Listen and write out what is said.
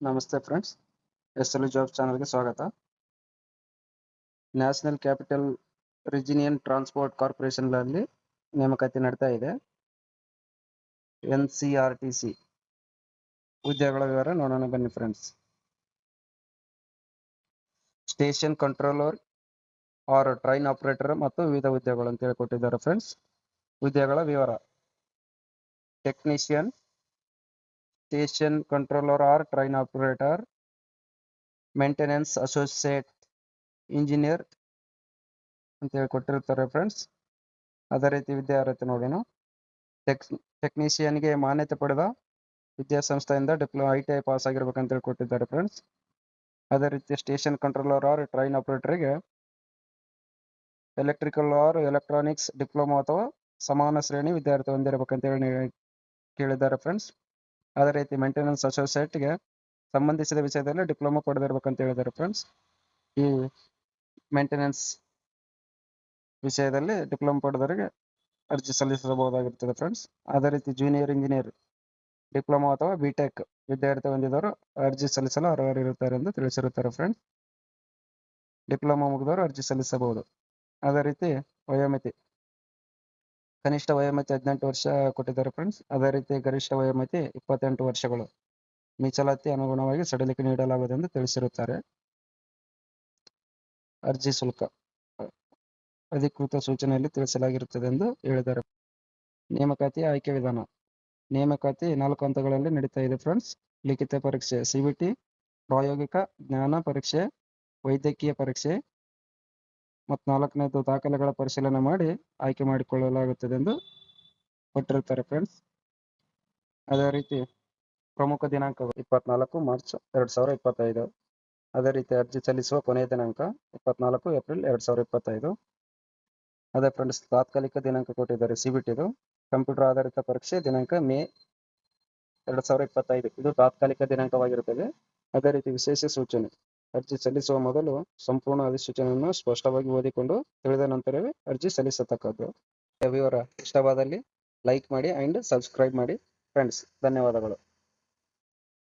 ನಮಸ್ತೆ friends S L job ಚಾನಲ್ಗೆ ಸ್ವಾಗತ. ನ್ಯಾಷನಲ್ ಕ್ಯಾಪಿಟಲ್ ರಿಜಿನಿಯನ್ ಟ್ರಾನ್ಸ್ಪೋರ್ಟ್ ಕಾರ್ಪೊರೇಷನ್ನಲ್ಲಿ ನೇಮಕಾತಿ ನಡೀತಾ ಇದೆ. N C R T C ಹುದ್ದೆಗಳ ವಿವರ ನೋಡೋಣ ಬನ್ನಿ friends station controller or train operator ಮತ್ತು ವಿವಿಧ ಹುದ್ದೆಗಳು ಅಂತ ಹೇಳಿ ಕೊಟ್ಟಿದ್ದಾರೆ ಫ್ರೆಂಡ್ಸ್ ಹುದ್ದೆಗಳ ವಿವರ. Technician station controller or train operator maintenance associate engineer ಅಂತ ಹೇಳಿ ಕೊಟ್ಟಿರ್ತಾರೆ ಫ್ರೆಂಡ್ಸ್ ಅದೇ ರೀತಿ ವಿದ್ಯಾರ್ಹತೆ ನೋಡೋಣ ಟೆಕ್ ಟೆಕ್ನಿಷಿಯನ್ಗೆ ಮಾನ್ಯತೆ ಪಡೆದ ವಿದ್ಯಾಸಂಸ್ಥೆಯಿಂದ diploma I T I pass ಆಗಿರ್ಬೇಕಂತ ಹೇಳಿ ಕೊಟ್ಟಿದ್ದಾರೆ ಫ್ರೆಂಡ್ಸ್ ಅದೇ ರೀತಿ ಸ್ಟೇಷನ್ ಕಂಟ್ರೋಲರ್ ಆರ್ ಟ್ರೈನ್ ಆಪರೇಟರ್ಗೆ ಎಲೆಕ್ಟ್ರಿಕಲ್ ಆರ್ ಎಲೆಕ್ಟ್ರಾನಿಕ್ಸ್ ಡಿಪ್ಲೊಮಾ ಅಥವಾ ಸಮಾನ ಶ್ರೇಣಿ ವಿದ್ಯಾರ್ಥಿ ಹೊಂದಿರಬೇಕಂತೇಳಿ ಕೇಳಿದ್ದಾರೆ ಫ್ರೆಂಡ್ಸ್ ಅದೇ ರೀತಿ ಮೇಂಟೆನೆನ್ಸ್ ಅಸೋಸಿಯೇಟ್ಗೆ ಸಂಬಂಧಿಸಿದ ವಿಷಯದಲ್ಲಿ ಡಿಪ್ಲೊಮಾ ಪಡೆದಿರ್ಬೇಕಂತ ಹೇಳಿದ್ದಾರೆ ಫ್ರೆಂಡ್ಸ್ ಈ ಮೇಂಟೆನೆನ್ಸ್ ವಿಷಯದಲ್ಲಿ ಡಿಪ್ಲೊಮಾ ಪಡೆದವರಿಗೆ ಅರ್ಜಿ ಸಲ್ಲಿಸಬಹುದಾಗಿರ್ತದೆ ಫ್ರೆಂಡ್ಸ್ ಅದೇ ರೀತಿ ಜೂನಿಯರ್ ಇಂಜಿನಿಯರ್ ಡಿಪ್ಲೊಮಾ ಅಥವಾ ಬಿ ಟೆಕ್ ವಿದ್ಯಾರ್ಥಿ ಹೊಂದಿದವರು ಅರ್ಜಿ ಸಲ್ಲಿಸಲು ಅರ್ಹರಿರುತ್ತಾರೆ ಎಂದು ತಿಳಿಸಿರುತ್ತಾರೆ ಫ್ರೆಂಡ್ಸ್ ಡಿಪ್ಲೊಮಾ ಮುಗಿದವರು ಅರ್ಜಿ ಸಲ್ಲಿಸಬಹುದು. ಅದೇ ರೀತಿ ವಯೋಮಿತಿ. ಕನಿಷ್ಠ ವಯೋಮಿತಿ ಹದಿನೆಂಟು ವರ್ಷ ಕೊಟ್ಟಿದ್ದಾರೆ ಫ್ರೆಂಡ್ಸ್ ಅದೇ ರೀತಿ ಗರಿಷ್ಠ ವಯೋಮಿತಿ ಇಪ್ಪತ್ತೆಂಟು ವರ್ಷಗಳು. ಮೀಸಲಾತಿ ಅನುಗುಣವಾಗಿ ಸಡಿಲಿಕೆ ನೀಡಲಾಗುವುದು ಎಂದು ತಿಳಿಸಿರುತ್ತಾರೆ. ಅರ್ಜಿ ಶುಲ್ಕ ಅಧಿಕೃತ ಸೂಚನೆಯಲ್ಲಿ ತಿಳಿಸಲಾಗಿರುತ್ತದೆ ಎಂದು ಹೇಳಿದ್ದಾರೆ. ನೇಮಕಾತಿ ಆಯ್ಕೆ ವಿಧಾನ, ನೇಮಕಾತಿ ನಾಲ್ಕು ಹಂತಗಳಲ್ಲಿ ನಡೀತಾ ಇದೆ ಫ್ರೆಂಡ್ಸ್ ಲಿಖಿತ ಪರೀಕ್ಷೆ, ಸಿಬಿಟಿ, ಪ್ರಾಯೋಗಿಕ ಜ್ಞಾನ ಪರೀಕ್ಷೆ, ವೈದ್ಯಕೀಯ ಪರೀಕ್ಷೆ ಮತ್ತು ನಾಲ್ಕನೇದು ದಾಖಲೆಗಳ ಪರಿಶೀಲನೆ ಮಾಡಿ ಆಯ್ಕೆ ಮಾಡಿಕೊಳ್ಳಲಾಗುತ್ತದೆ ಎಂದು ಕೊಟ್ಟಿರುತ್ತಾರೆ ಫ್ರೆಂಡ್ಸ್ ಅದೇ ರೀತಿ ಪ್ರಮುಖ ದಿನಾಂಕ ಇಪ್ಪತ್ನಾಲ್ಕು ಮಾರ್ಚ್ ಎರಡು ಸಾವಿರ ಇಪ್ಪತ್ತೈದು. ಅದೇ ರೀತಿ ಅರ್ಜಿ ಸಲ್ಲಿಸುವ ಕೊನೆಯ ದಿನಾಂಕ ಇಪ್ಪತ್ನಾಲ್ಕು ಏಪ್ರಿಲ್ ಎರಡು ಸಾವಿರ ಇಪ್ಪತ್ತೈದು. ಅದೇ ಫ್ರೆಂಡ್ಸ್ ತಾತ್ಕಾಲಿಕ ದಿನಾಂಕ ಕೊಟ್ಟಿದ್ದಾರೆ ಸಿ ಬಿಟಿದು ಕಂಪ್ಯೂಟರ್ ಆಧಾರಿತ ಪರೀಕ್ಷೆ ದಿನಾಂಕ ಮೇ ಎರಡು ಸಾವಿರ ಇಪ್ಪತ್ತೈದು. ಇದು ತಾತ್ಕಾಲಿಕ ದಿನಾಂಕವಾಗಿರುತ್ತದೆ. ಅದೇ ರೀತಿ ವಿಶೇಷ ಸೂಚನೆ. ಅರ್ಜಿ ಸಲ್ಲಿಸುವ ಮೊದಲು ಸಂಪೂರ್ಣ ಅಧಿಸೂಚನೆಯನ್ನು ಸ್ಪಷ್ಟವಾಗಿ ಓದಿಕೊಂಡು ತಿಳಿದ ನಂತರವೇ ಅರ್ಜಿ ಸಲ್ಲಿಸತಕ್ಕದ್ದು. ವಿವರ ಇಷ್ಟವಾದಲ್ಲಿ ಲೈಕ್ ಮಾಡಿ ಅಂಡ್ ಸಬ್ಸ್ಕ್ರೈಬ್ ಮಾಡಿ. ಫ್ರೆಂಡ್ಸ್ ಧನ್ಯವಾದಗಳು.